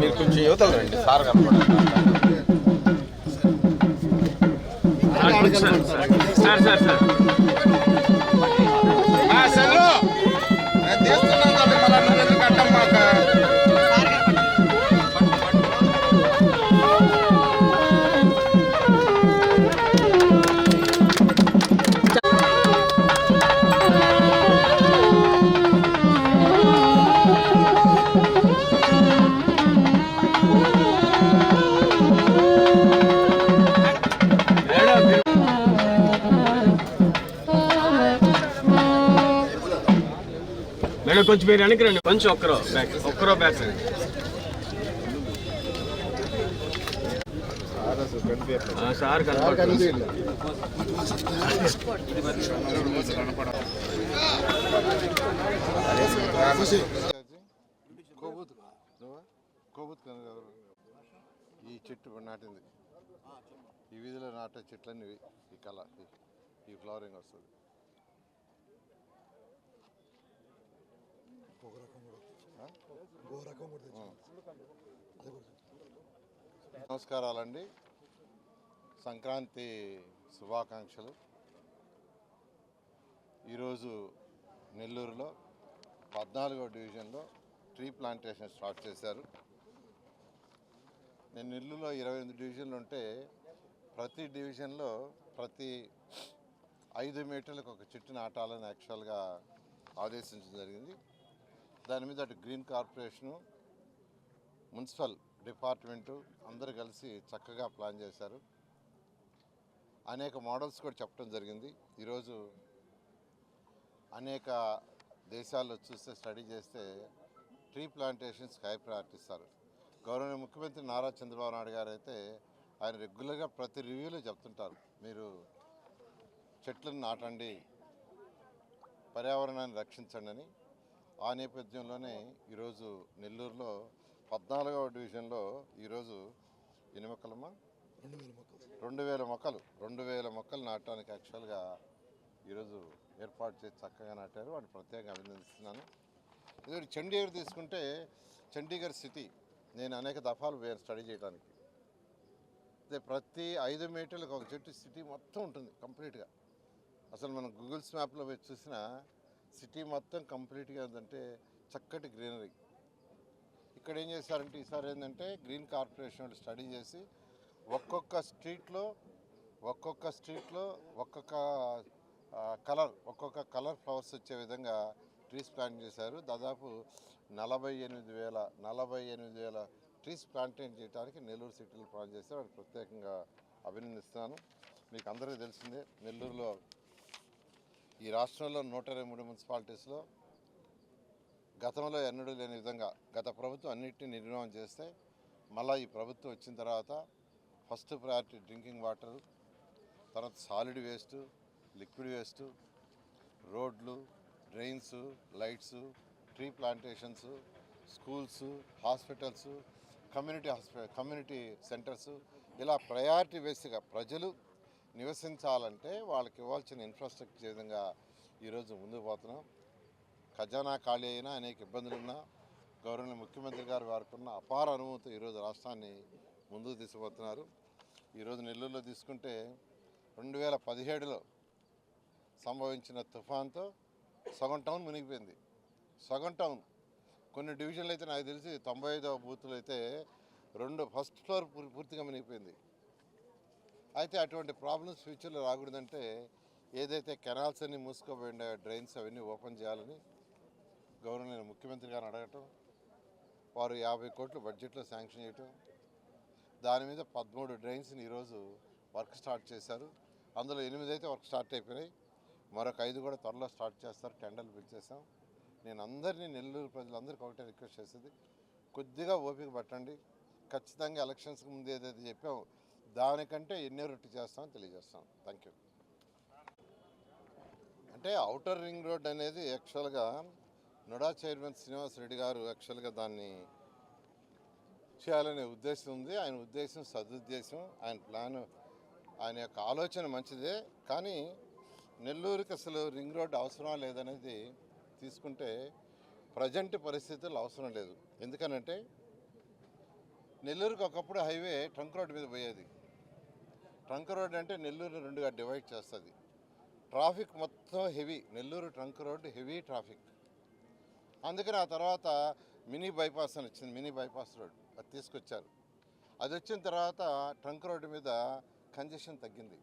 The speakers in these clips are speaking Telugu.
మీరు కొంచెం యువతలు రండి. సార్ కనపడండి సార్ సార్ సార్. మేడం కొంచెం మీరు వెనక్కి రండి కొంచెం ఒక్కరో బ్యాక్ ఒక్కరో బ్యాక్ రండి సార్ కోబూత్ కనుక ఈ చెట్టు నాటింది. ఈ వీధిలో నాటే చెట్లన్నీ ఈ కళ ఈ ఫ్లవరింగ్ వస్తుంది. నమస్కారాలండి. సంక్రాంతి శుభాకాంక్షలు. ఈరోజు నెల్లూరులో పద్నాలుగో డివిజన్లో ట్రీ ప్లాంటేషన్ స్టార్ట్ చేశారు. నేను నెల్లూరులో ఇరవై ఎనిమిది డివిజన్లు ఉంటే ప్రతి డివిజన్లో ప్రతి ఐదు మీటర్లకు ఒక చెట్టు నాటాలని యాక్చువల్గా ఆదేశించడం జరిగింది. దాని మీద అటు గ్రీన్ కార్పొరేషను మున్సిపల్ డిపార్ట్మెంటు అందరూ కలిసి చక్కగా ప్లాన్ చేశారు. అనేక మోడల్స్ కూడా చెప్పడం జరిగింది. ఈరోజు అనేక దేశాల్లో చూస్తే స్టడీ చేస్తే ట్రీ ప్లాంటేషన్స్ హై ప్రయారిటీ గౌరవనీయ ముఖ్యమంత్రి నారా చంద్రబాబు నాయుడు గారు అయితే ఆయన రెగ్యులర్గా ప్రతి రివ్యూలో చెప్తుంటారు. మీరు చెట్లను నాటండి పర్యావరణాన్ని రక్షించండి అని ఆ నేపథ్యంలోనే ఈరోజు నెల్లూరులో పద్నాలుగవ డివిజన్లో ఈరోజు ఎన్ని మొక్కలమ్మా? రెండు వేల మొక్కలు. రెండు వేల మొక్కలు నాటడానికి యాక్చువల్గా ఈరోజు ఏర్పాటు చేసి చక్కగా నాటారు. వాటిని ప్రత్యేకంగా అభినందిస్తున్నాను. ఇదే చండీగఢ్ తీసుకుంటే చండీగఢ్ సిటీ నేను అనేక దఫాలు వేరు స్టడీ చేయడానికి అదే ప్రతి ఐదు మీటర్లకు ఒక చెట్టు సిటీ మొత్తం ఉంటుంది కంప్లీట్గా. అసలు మనం గూగుల్స్ మ్యాప్లో చూసిన సిటీ మొత్తం కంప్లీట్గా ఏంటంటే చక్కటి గ్రీనరీ. ఇక్కడ ఏం చేశారంటే ఈసారి ఏంటంటే గ్రీన్ కార్పొరేషన్ వాళ్ళు స్టడీ చేసి ఒక్కొక్క స్ట్రీట్లో ఒక్కొక్క స్ట్రీట్లో ఒక్కొక్క కలర్ ఒక్కొక్క కలర్ ఫ్లవర్స్ వచ్చే విధంగా ట్రీస్ ప్లాంట్ చేశారు. దాదాపు నలభై ఎనిమిది వేల నలభై ఎనిమిది వేల ట్రీస్ ప్లాంటైన్ చేయడానికి నెల్లూరు సిటీలో ప్లాన్ చేశారు. ప్రత్యేకంగా అభినందిస్తున్నాను. మీకు అందరికీ తెలిసిందే నెల్లూరులో ఈ రాష్ట్రంలో నూట ఇరవై మూడు మున్సిపాలిటీస్లో గతంలో ఎన్నడూ లేని విధంగా గత ప్రభుత్వం అన్నింటినీ నిర్మాణం చేస్తే మళ్ళీ ఈ ప్రభుత్వం వచ్చిన తర్వాత ఫస్ట్ ప్రయారిటీ డ్రింకింగ్ వాటర్ తర్వాత సాలిడ్ వేస్ట్ లిక్విడ్ వేస్ట్ రోడ్లు drains lights tree plantations schools hospitals community hospital community centres ఇలా ప్రయారిటీ బేస్గా ప్రజలు నివసించాలంటే వాళ్ళకి ఇవ్వాల్సిన ఇన్ఫ్రాస్ట్రక్చర్ విధంగా ఈరోజు ముందుకు పోతున్నాం. ఖజానా ఖాళీ అయినా అనేక ఇబ్బందులున్నా గవర్నర్ ముఖ్యమంత్రి గారు వారికి ఉన్న అపార అనుభవంతో ఈరోజు రాష్ట్రాన్ని ముందుకు తీసుకుపోతున్నారు. ఈరోజు నెల్లూరులో తీసుకుంటే రెండు వేల పదిహేడులో సంభవించిన తుఫాన్తో సగం టౌన్ మునిగిపోయింది. సగం టౌన్. కొన్ని డివిజన్లు అయితే నాకు తెలిసి తొంభై ఐదవ బూతులు అయితే రెండు ఫస్ట్ ఫ్లోర్ పూర్- పూర్తిగా మునిగిపోయింది. అయితే అటువంటి ప్రాబ్లమ్స్ ఫ్యూచర్లో రాకూడదంటే ఏదైతే కెనాల్స్ అన్ని మూసుకోబోయిన డ్రైన్స్ అవన్నీ ఓపెన్ చేయాలని గవర్నర్ ముఖ్యమంత్రి గారిని అడగటం వారు యాభై కోట్లు బడ్జెట్లో శాంక్షన్ చేయటం దాని మీద పదమూడు డ్రైన్స్ని ఈరోజు వర్క్ స్టార్ట్ చేశారు. అందులో ఎనిమిది అయితే వర్క్ స్టార్ట్ అయిపోయినాయి. మరొక ఐదు కూడా త్వరలో స్టార్ట్ చేస్తారు. టెండర్లు పిలిచేసాం నేను అందరినీ నెల్లూరు ప్రజలందరికీ ఒకటే రిక్వెస్ట్ చేసేది కొద్దిగా ఓపిక పట్టండి. ఖచ్చితంగా ఎలక్షన్స్కి ముందు ఏదైతే చెప్పామో దానికంటే ఎన్ని రొట్టి చేస్తామని తెలియజేస్తాం. థ్యాంక్ యూ అంటే అవుటర్ రింగ్ రోడ్ అనేది యాక్చువల్గా నుడా చైర్మన్ శ్రీనివాస్ రెడ్డి గారు యాక్చువల్గా దాన్ని చేయాలనే ఉద్దేశం ఉంది. ఆయన ఉద్దేశం సదుద్దేశం ఆయన ప్లాన్ ఆయన యొక్క ఆలోచన మంచిదే. కానీ నెల్లూరుకి అసలు రింగ్ రోడ్ అవసరం లేదనేది తీసుకుంటే ప్రజెంట్ పరిస్థితులు అవసరం లేదు. ఎందుకనంటే నెల్లూరుకి ఒకప్పుడు హైవే ట్రంక్ రోడ్ మీద పోయేది. ట్రంక్ రోడ్ అంటే నెల్లూరు రెండుగా డివైడ్ చేస్తుంది. ట్రాఫిక్ మొత్తం heavy Nellore trunk road heavy traffic. అందుకని ఆ తర్వాత మినీ బైపాస్ అని వచ్చింది మినీ బైపాస్ రోడ్ అది తీసుకొచ్చారు. అది వచ్చిన తర్వాత ట్రంక్ రోడ్డు మీద కంజెషన్ తగ్గింది.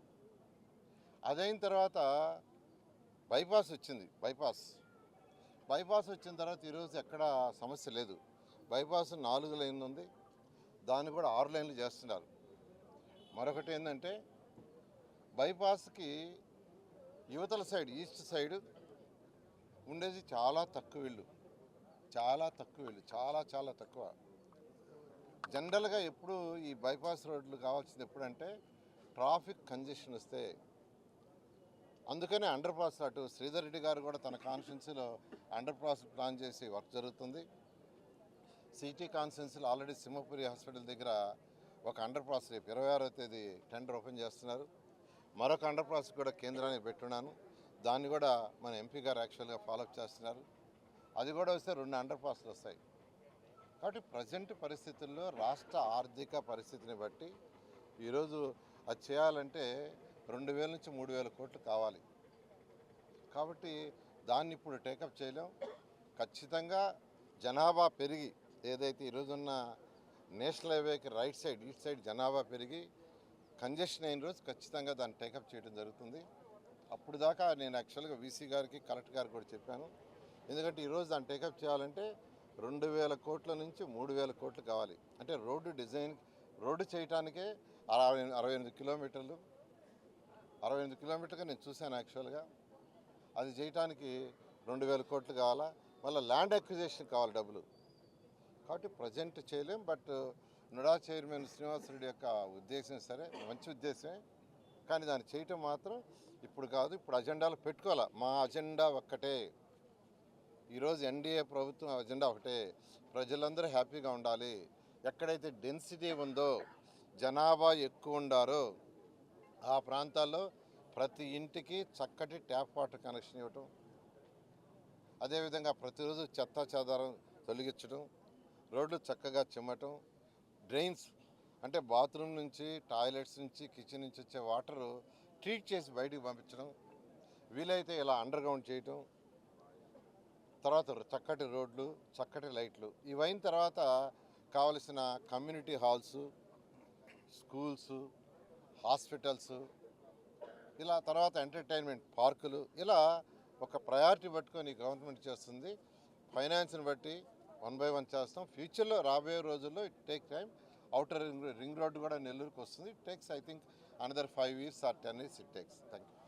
అదైన తర్వాత బైపాస్ వచ్చింది బైపాస్. బైపాస్ వచ్చిన తర్వాత ఈరోజు ఎక్కడ సమస్య లేదు. బైపాస్ నాలుగు లైన్లు ఉంది. దాన్ని కూడా ఆరు లైన్లు చేస్తున్నారు. మరొకటి ఏంటంటే బైపాస్కి యువతల సైడ్ ఈస్ట్ సైడ్ ఉండేది చాలా తక్కువ ఇళ్ళు. చాలా తక్కువ ఇళ్ళు చాలా చాలా తక్కువ. జనరల్గా ఎప్పుడు ఈ బైపాస్ రోడ్లు కావాల్సింది ఎప్పుడంటే ట్రాఫిక్ కంజెషన్ వస్తే. అందుకనే అండర్ పాస్ అటు శ్రీధర్ రెడ్డి గారు కూడా తన కాన్స్టిట్యున్సీలో అండర్ పాస్ ప్లాన్ చేసి వర్క్ జరుగుతుంది. సిటీ కాన్స్టిట్యున్సీలో ఆల్రెడీ సింహపురి హాస్పిటల్ దగ్గర ఒక అండర్ పాస్ రేపు ఇరవై ఆరో తేదీ టెండర్ ఓపెన్ చేస్తున్నారు. మరొక అండర్ పాస్ కూడా కేంద్రానికి పెట్టున్నాను. దాన్ని కూడా మన ఎంపీ గారు యాక్చువల్గా ఫాలోఅప్ చేస్తున్నారు. అది కూడా వస్తే రెండు అండర్ పాస్లు వస్తాయి. కాబట్టి ప్రజెంట్ పరిస్థితుల్లో రాష్ట్ర ఆర్థిక పరిస్థితిని బట్టి ఈరోజు అది చేయాలంటే రెండు వేల నుంచి మూడు వేల కోట్లు కావాలి. కాబట్టి దాన్ని ఇప్పుడు టేకప్ చేయలేం. ఖచ్చితంగా జనాభా పెరిగి ఏదైతే ఈరోజున్న నేషనల్ హైవేకి రైట్ సైడ్ ఈస్ట్ సైడ్ జనాభా పెరిగి కంజెషన్ అయిన రోజు ఖచ్చితంగా దాన్ని టేకప్ చేయడం జరుగుతుంది. అప్పుడు దాకా నేను యాక్చువల్గా వీసీ గారికి కలెక్టర్ గారికి కూడా చెప్పాను. ఎందుకంటే ఈరోజు దాన్ని టేకప్ చేయాలంటే రెండు వేల కోట్ల నుంచి మూడు వేల కోట్లు కావాలి. అంటే రోడ్డు డిజైన్ రోడ్డు చేయటానికే అరవై అరవై ఎనిమిది కిలోమీటర్లు. అరవై ఎనిమిది కిలోమీటర్గా నేను చూశాను యాక్చువల్గా. అది చేయటానికి రెండు వేల కోట్లు కావాలా? మళ్ళీ ల్యాండ్ అక్విజేషన్ కావాలి డబ్బులు. కాబట్టి ప్రజెంట్ చేయలేం బట్ నుడా చైర్మన్ శ్రీనివాసరెడ్డి యొక్క ఉద్దేశం సరే మంచి ఉద్దేశమే. కానీ దాన్ని చేయటం మాత్రం ఇప్పుడు కాదు ఇప్పుడు అజెండాలు పెట్టుకోవాలి? మా అజెండా ఒక్కటే. ఈరోజు ఎన్డీఏ ప్రభుత్వం అజెండా ఒకటే. ప్రజలందరూ హ్యాపీగా ఉండాలి. ఎక్కడైతే డెన్సిటీ ఉందో జనాభా ఎక్కువ ఉండారో ఆ ప్రాంతాల్లో ప్రతి ఇంటికి చక్కటి ట్యాప్ వాటర్ కనెక్షన్ ఇవ్వటం అదేవిధంగా ప్రతిరోజు చెత్త చెదారం తొలగించడం రోడ్లు చక్కగా చిమ్మటం డ్రైన్స్ అంటే బాత్రూమ్ నుంచి టాయిలెట్స్ నుంచి కిచెన్ నుంచి వచ్చే వాటరు ట్రీట్ చేసి బయటికి పంపించడం వీలైతే ఇలా అండర్ గ్రౌండ్ చేయటం తర్వాత చక్కటి రోడ్లు చక్కటి లైట్లు. ఇవైన తర్వాత కావలసిన కమ్యూనిటీ హాల్స్ స్కూల్స్ హాస్పిటల్స్ ఇలా తర్వాత ఎంటర్టైన్మెంట్ పార్కులు ఇలా ఒక ప్రయారిటీ పట్టుకొని గవర్నమెంట్ చేస్తుంది. ఫైనాన్స్ని బట్టి వన్ బై వన్ చేస్తాం. ఫ్యూచర్లో రాబోయే రోజుల్లో it take time outer ring ring road కూడా నెల్లూరుకి వస్తుంది. It takes I think another five years or ten years it takes thank you